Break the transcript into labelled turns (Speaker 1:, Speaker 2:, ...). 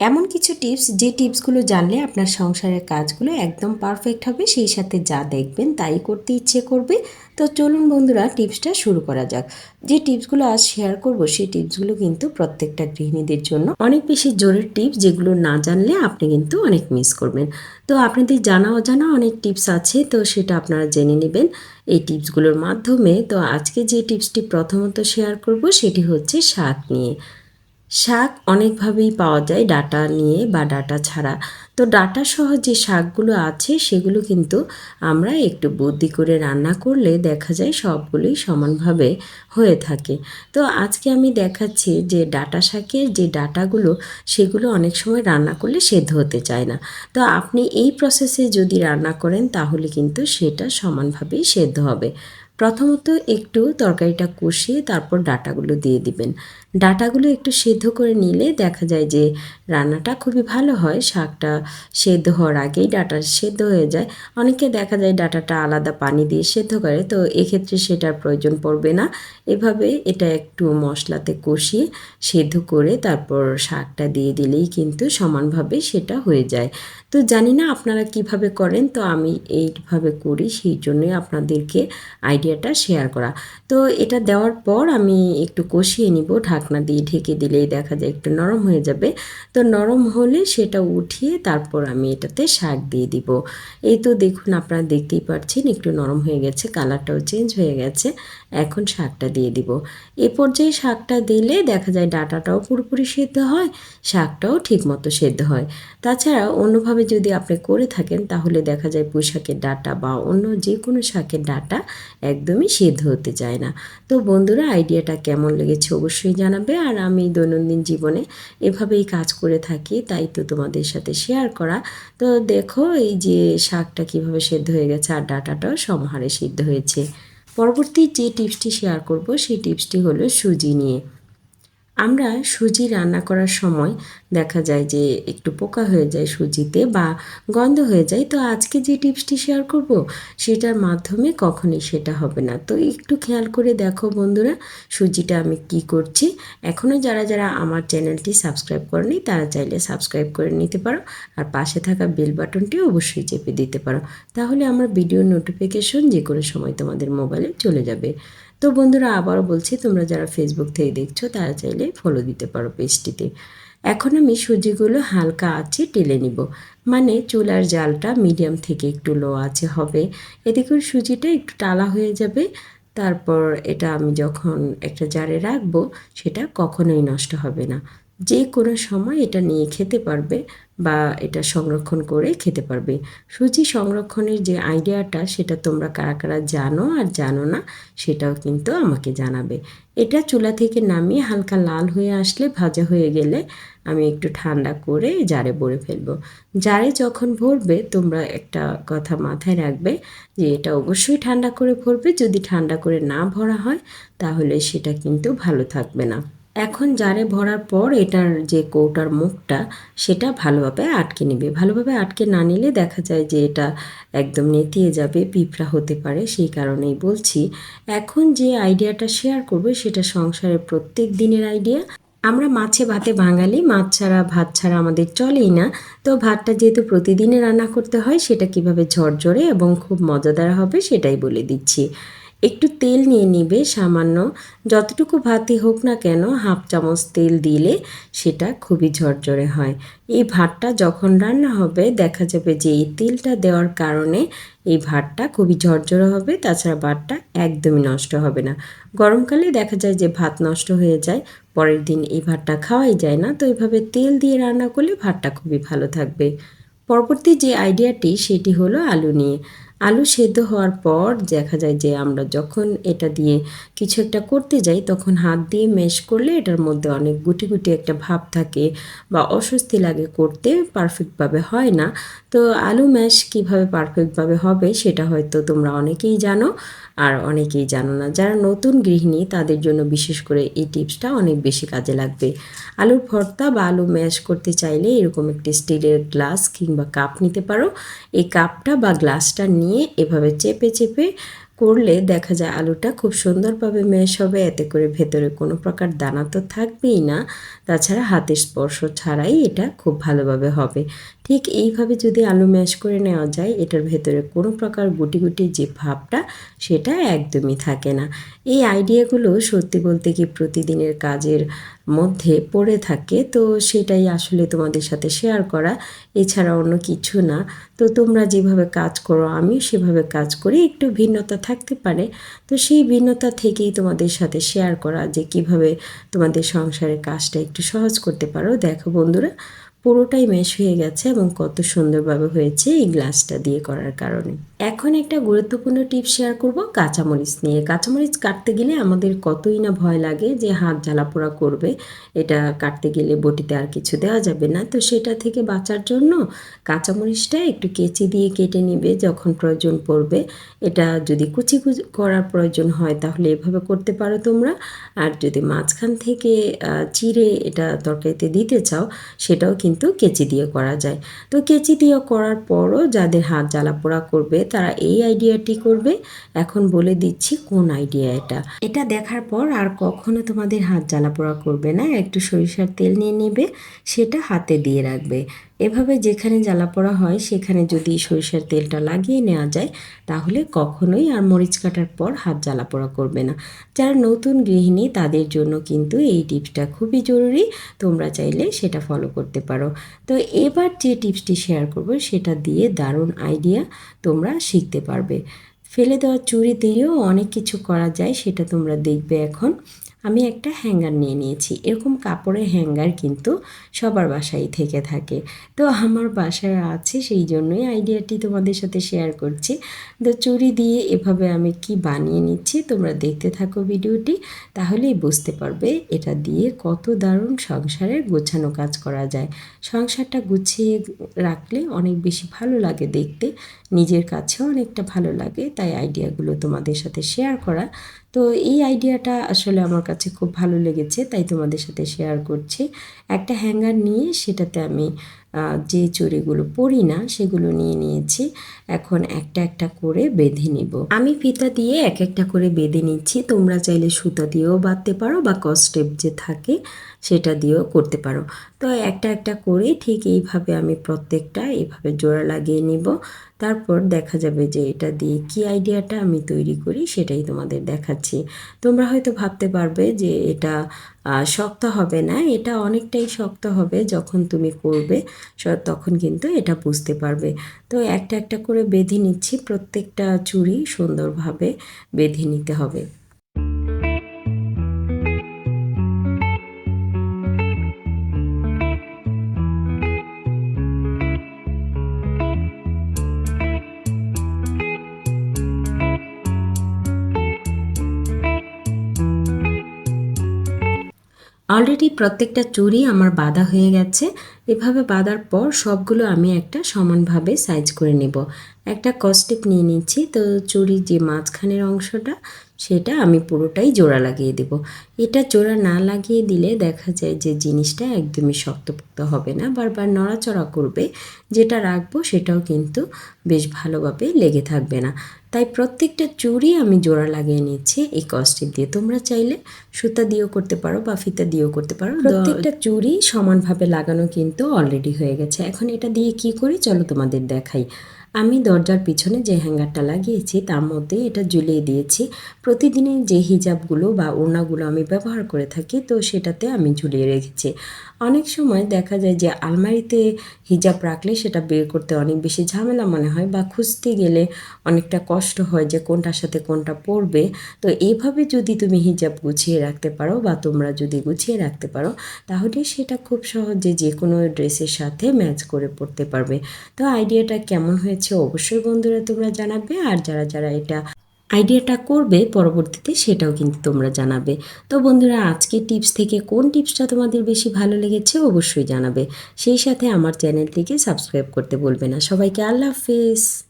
Speaker 1: এমন কিছু টিপস যে টিপসগুলো জানলে আপনার সংসারের কাজগুলো একদম পারফেক্ট হবে, সেই সাথে যা দেখবেন তাই করতে ইচ্ছে করবে। তো চলুন বন্ধুরা টিপসটা শুরু করা যাক। যে টিপসগুলো আজ শেয়ার করব, সেই টিপসগুলো কিন্তু প্রত্যেকটা গৃহিণীদের জন্য। অনেক বেশি জোরের টিপস যেগুলো না জানলে আপনি কিন্তু অনেক মিস করবেন। তো আপনাদের জানা অজানা অনেক টিপস আছে, তো সেটা আপনারা জেনে নেবেন এই টিপসগুলোর মাধ্যমে। তো আজকে যে টিপসটি প্রথমত শেয়ার করব, সেটি হচ্ছে শাক নিয়ে। শাক অনেকভাবেই পাওয়া যায় ডাটা নিয়ে বা ডাটা ছাড়া। তো ডাটা সহ যে শাকগুলো আছে সেগুলো কিন্তু আমরা একটু বুদ্ধি করে রান্না করলে দেখা যায় সবগুলোই সমানভাবে হয়ে থাকে। তো আজকে আমি দেখাচ্ছি যে ডাটা শাকের যে ডাটাগুলো সেগুলো অনেক সময় রান্না করলে সেদ্ধ হতে চায় না। তো আপনি এই প্রসেসে যদি রান্না করেন তাহলে কিন্তু সেটা সমানভাবেই সেদ্ধ হবে। প্রথমত একটু তরকারিটা কষিয়ে তারপর ডাটাগুলো দিয়ে দিবেন। ডাটাগুলো একটু সেদ্ধ করে নিলে দেখা যায় যে রান্নাটা খুবই ভালো হয়, শাকটা সেদ্ধ হওয়ার আগেই ডাটা সেদ্ধ হয়ে যায়। অনেকে দেখা যায় ডাটাটা আলাদা পানি দিয়ে সেদ্ধ করে, তো এক্ষেত্রে সেটার প্রয়োজন পড়বে না। এভাবে এটা একটু মশলাতে কষিয়ে সেদ্ধ করে তারপর শাকটা দিয়ে দিলেই কিন্তু সমানভাবে সেটা হয়ে যায়। তো জানি না আপনারা কীভাবে করেন, তো আমি এইভাবে করি, সেই জন্যই আপনাদেরকে আইডিয়াটা শেয়ার করা। তো এটা দেওয়ার পর আমি একটু কষিয়ে নিব ঢাকনা দিয়ে ঢেকে দিলেই দেখা যায় একটু নরম হয়ে যাবে। তো নরম হলে সেটা উঠিয়ে তারপর আমি এটাতে শাক দিয়ে দিব। এই তো দেখুন আপনারা দেখতেই পাচ্ছেন একটু নরম হয়ে গেছে, কালারটাও চেঞ্জ হয়ে গেছে, এখন শাকটা দিয়ে দিব। এ পর্যায়ে শাকটা দিলে দেখা যায় ডাটাটাও পুরোপুরি সেদ্ধ হয়, শাকটাও ঠিকমতো সেদ্ধ হয়। তাছাড়া অন্যভাবে যদি আপনি করে থাকেন তাহলে দেখা যায় পুঁই শাকের ডাটা বা অন্য যে কোনো শাকের ডাটা একদমই সেদ্ধ হতে চায় না। তো বন্ধুরা, আইডিয়াটা কেমন লেগেছে অবশ্যই জানাবে আর আমি দৈনন্দিন জীবনে এভাবেই কাজ করে থাকি, তাই তো তোমাদের সাথে শেয়ার করা। তো দেখো এই যে শাকটা কীভাবে সেদ্ধ হয়ে গেছে আর ডাটাটাও সমহারে সিদ্ধ হয়েছে। পরবর্তী যে টিপসটি শেয়ার করব, সেই টিপসটি হলো সুজি নিয়ে। আমরা সুজি রান্না করার সময় দেখা যায় যে একটু পোকা হয়ে যায় সুজিতে বা গন্ধ হয়ে যায়, তো আজকে যে টিপসটি শেয়ার করব সেটার মাধ্যমে কখনই সেটা হবে না। তো একটু খেয়াল করে দেখো বন্ধুরা, সুজিটা আমি কি করছি। এখনও যারা যারা আমার চ্যানেলটি সাবস্ক্রাইব করেনি, তারা চাইলে সাবস্ক্রাইব করে নিতে পারো আর পাশে থাকা বেল বাটনটি অবশ্যই চেপে দিতে পারো। তাহলে আমার ভিডিও নোটিফিকেশন যে কোনো সময় তোমাদের মোবাইলে চলে যাবে। তো বন্ধুরা আবারও বলছি, তোমরা যারা ফেসবুক থেকে দেখছ, তারা চাইলে ফলো দিতে পারো পেজটিতে। এখন আমি সুজিগুলো হালকা আছে টেলে নিব। মানে চুলার জালটা মিডিয়াম থেকে একটু লো আছে হবে। এতে করে সুজিটা একটু টালা হয়ে যাবে। তারপর এটা আমি যখন একটা জারে রাখব, সেটা কখনোই নষ্ট হবে না। যে কোনো সময় এটা নিয়ে খেতে পারবে বা এটা সংরক্ষণ করে খেতে পারবে। সুজি সংরক্ষণের যে আইডিয়াটা, সেটা তোমরা কারা কারা জানো আর জানো না, সেটাও কিন্তু আমাকে জানাবে। এটা চুলা থেকে নামিয়ে হালকা লাল হয়ে আসলে ভাজা হয়ে গেলে আমি একটু ঠান্ডা করে জারে ভরে ফেলব। জারে যখন ভরবে, তোমরা একটা কথা মাথায় রাখবে যে এটা অবশ্যই ঠান্ডা করে ভরবে, যদি ঠান্ডা করে না ভরা হয়, তাহলে সেটা কিন্তু ভালো থাকবে না। এখন জারে ভরার পর এটার যে কৌটার মুখটা, সেটা ভালোভাবে আটকে নেবে। ভালোভাবে আটকে না নিলে দেখা যায় যে এটা একদম নেতিয়ে যাবে, পিঁপড়া হতে পারে, সেই কারণেই বলছি। এখন যে আইডিয়াটা শেয়ার করবে, সেটা সংসারের প্রত্যেক দিনের আইডিয়া। আমরা মাছে ভাতে বাঙালি, মাছ ছাড়া ভাত ছাড়া আমাদের চলেই না। তো ভাতটা যেহেতু প্রতিদিনে রান্না করতে হয়, সেটা কীভাবে ঝরঝরে এবং খুব মজাদার হবে সেটাই বলে দিচ্ছি। একটু তেল নিয়ে নিবে, সামান্য। যতটুকু ভাতই হোক না কেন, হাফ চামচ তেল দিলে সেটা খুবই ঝরঝরে হয়। এই ভাতটা যখন রান্না হবে, দেখা যাবে যে এই তেলটা দেওয়ার কারণে এই ভাতটা খুবই ঝরঝরে হবে, তাছাড়া ভাতটা একদমই নষ্ট হবে না। গরমকালে দেখা যায় যে ভাত নষ্ট হয়ে যায়, পরের দিন এই ভাতটা খাওয়াই যায় না, তো এইভাবে তেল দিয়ে রান্না করলে ভাতটা খুবই ভালো থাকবে। পরবর্তী যে আইডিয়াটি, সেটি হলো আলু নিয়ে। আলু সেদ্ধ হওয়ার পর দেখা যায় যে আমরা যখন এটা দিয়ে কিছু একটা করতে যাই, তখন হাত দিয়ে মেশ করলে এটার মধ্যে অনেক গুটি গুটি একটা ভাব থাকে বা অস্বস্তি লাগে করতে পারফেক্টভাবে হয় না। তো আলু ম্যাশ কীভাবে পারফেক্টভাবে হবে সেটা হয়তো তোমরা অনেকেই জানো আর অনেকেই জানো না। যারা নতুন গৃহিণী, তাদের জন্য বিশেষ করে এই টিপসটা অনেক বেশি কাজে লাগবে। আলুর ভর্তা বা আলু ম্যাশ করতে চাইলে এরকম একটি স্টিলের গ্লাস কিংবা কাপ নিতে পারো। এই কাপটা বা গ্লাসটা নিয়ে এভাবে চেপে চেপে করলে দেখা যায় আলুটা খুব সুন্দরভাবে ম্যাশ হবে। এতে করে ভেতরে কোনো প্রকার দানা তো থাকবেই না। তাছাড়া হাতের স্পর্শ ছাড়াই এটা খুব ভালোভাবে হবে। ঠিক এইভাবে যদি আলু ম্যাশ করে নেওয়া যায়, এটার ভেতরে কোনো প্রকার গুটি গুটি যে ভাবটা, সেটা একদমই থাকে না। এই আইডিয়াগুলো সত্যি বলতে কি প্রতিদিনের কাজের মধ্যে পড়ে থাকে, তো সেটাই আসলে তোমাদের সাথে শেয়ার করা। এছাড়া অন্য কিছু না। তো তোমরা যেভাবে কাজ করো আমি সেভাবে কাজ করি, একটু ভিন্নতা থাকতে পারে। তো সেই ভিন্নতা থেকেই তোমাদের সাথে শেয়ার করা যে কীভাবে তোমাদের সংসারের কাজটা একটু সহজ করতে পারো। দেখো বন্ধুরা পুরোটাই মেশ হয়ে গেছে এবং কত সুন্দরভাবে হয়েছে এই গ্লাসটা দিয়ে করার কারণে। এখন একটা গুরুত্বপূর্ণ টিপ শেয়ার করব কাঁচামরিচ নিয়ে। কাঁচামরিচ কাটতে গেলে আমাদের কতই না ভয় লাগে যে হাত জ্বালাপোড়া করবে। এটা কাটতে গেলে বটিতে আর কিছু দেওয়া যাবে না। তো সেটা থেকে বাঁচার জন্য কাঁচামরিচটা একটু কেচি দিয়ে কেটে নিবে যখন প্রয়োজন পড়বে। এটা যদি কুচি কুচি করার প্রয়োজন হয় তাহলে এভাবে করতে পারো তোমরা। আর যদি মাঝখান থেকে চিড়ে এটা তরকারিতে দিতে চাও, সেটাও কিন্তু কেচি দিয়ে করা যায়। তো কেচি দিয়ে করার পরও যাদের হাত জ্বালা পোড়া করবে তারা এই আইডিয়াটি করবে। এখন বলে দিচ্ছি কোন আইডিয়া এটা। এটা দেখার পর আর কখনো তোমাদের হাত জ্বালা পোড়া করবে না। একটু সরিষার তেল নিয়ে নেবে, সেটা হাতে দিয়ে রাখবে। এভাবে যেখানে জ্বালা পোড়া হয়, সেখানে যদি সরিষার তেলটা লাগিয়ে নেওয়া যায়, তাহলে কখনোই আর মরিচ কাটার পর হাত জ্বালা পোড়া করবে না। যারা নতুন গৃহিণী, তাদের জন্য কিন্তু এই টিপসটা খুবই জরুরি। তোমরা চাইলে সেটা ফলো করতে পারো। তো এবার যে টিপসটি শেয়ার করব, সেটা দিয়ে দারুণ আইডিয়া তোমরা শিখতে পারবে। ফেলে দেওয়া চুড়ি দিয়েও অনেক কিছু করা যায়, সেটা তোমরা দেখবে এখন। আমি একটা হ্যাঙ্গার নিয়ে নিয়েছি। এরকম কাপড়ের হ্যাঙ্গার কিন্তু সবার বাসায় থেকে থাকে। তো আমার বাসায় আছে, সেই জন্যই আইডিয়াটি তোমাদের সাথে শেয়ার করছি। তো চুরি দিয়ে এভাবে আমি কি বানিয়ে নিচ্ছি, তোমরা দেখতে থাকো ভিডিওটি। তাহলেই বুঝতে পারবে এটা দিয়ে কত দারুণ সংসারের গোছানো কাজ করা যায়। সংসারটা গুছিয়ে রাখলে অনেক বেশি ভালো লাগে দেখতে। নিজের কাছেও অনেকটা ভালো লাগে, তাই আইডিয়াগুলো তোমাদের সাথে শেয়ার করা। তো এই আইডিয়াটা আসলে আমার কাছে খুব ভালো লেগেছে, তাই তোমাদের সাথে শেয়ার করছি। একটা হ্যাঙ্গার নিয়ে সেটাতে আমি যে চুড়িগুলো পরি না, সেগুলো নিয়ে নিয়েছি। এখন একটা একটা করে বেঁধে নিব। আমি ফিতা দিয়ে এক একটা করে বেঁধে নিচ্ছি। তোমরা চাইলে সুতা দিয়েও বাঁধতে পারো বা কস্টেপ যে থাকে, সেটা দিয়েও করতে পারো। তো একটা একটা করে ঠিক এইভাবে আমি প্রত্যেকটা এইভাবে জোড়া লাগিয়ে নিব। তারপর দেখা যাবে যে এটা দিয়ে কি আইডিয়াটা আমি তৈরি করি, সেটাই তোমাদের দেখাচ্ছি। তোমরা হয়তো ভাবতে পারবে যে এটা শক্ত হবে না, এটা অনেকটাই শক্ত হবে যখন তুমি করবে তখন কিন্তু এটা বুঝতে পারবে। তো একটা একটা করে বেঁধে নিচ্ছি, প্রত্যেকটা চুড়ি সুন্দরভাবে বেঁধে নিতে হবে। অলরেডি প্রত্যেকটা চুড়ি আমার বাঁধা হয়ে গেছে। এভাবে বাঁধার পর সবগুলো আমি একটা সমানভাবে সাইজ করে নেব। একটা কস্টেপ নিয়ে নিচ্ছি। তো চুড়ির যে মাঝখানের অংশটা, সেটা আমি পুরোটাই জোড়া লাগিয়ে দেব। এটা জোড়া না লাগিয়ে দিলে দেখা যায় যে জিনিসটা একদমই শক্তপোক্ত হবে না, বারবার নড়াচড়া করবে। যেটা রাখব সেটাও কিন্তু বেশ ভালোভাবে লেগে থাকবে না। তাই প্রত্যেকটা চুড়ি আমি জোড়া লাগিয়ে নিচ্ছি। এই কস্টিপ দিয়ে তোমরা চাইলে সুতা দিয়েও করতে পারো বা ফিতা দিয়েও করতে পারো। প্রত্যেকটা চুড়ি সমানভাবে লাগানো কিন্তু অলরেডি হয়ে গেছে। এখন এটা দিয়ে কি করি? চলো তোমাদের দেখাই। আমি দরজার পিছনে যে হ্যাঙ্গারটা লাগিয়েছি, তার মধ্যে এটা ঝুলিয়ে দিয়েছি। প্রতিদিনের যে হিজাবগুলো বা ওড়নাগুলো আমি ব্যবহার করে থাকি, তো সেটাতে আমি ঝুলিয়ে রেখেছি। অনেক সময় দেখা যায় যে আলমারিতে হিজাব রাখলে সেটা বের করতে অনেক বেশি ঝামেলা মনে হয় বা খুঁজতে গেলে অনেকটা কষ্ট হয় যে কোনটার সাথে কোনটা পড়বে। তো এইভাবে যদি তুমি হিজাব গুছিয়ে রাখতে পারো বা তোমরা যদি গুছিয়ে রাখতে পারো, তাহলে সেটা খুব সহজে যে কোনো ড্রেসের সাথে ম্যাচ করে পড়তে পারবে। তো আইডিয়াটা কেমন হয়েছে, অবশ্যই বন্ধুরা তোমরা জানাবে। আর যারা যারা এটা আইডিয়াটা করবে, পরবর্তীতে সেটাও কিন্তু তোমরা জানাবে। তো বন্ধুরা, আজকে টিপস থেকে কোন টিপসটা তোমাদের বেশি ভালো লেগেছে, অবশ্যই জানাবে। সেই সাথে আমার চ্যানেলটিকে সাবস্ক্রাইব করতে বলবে না। সবাইকে আল্লাহ হাফেজ।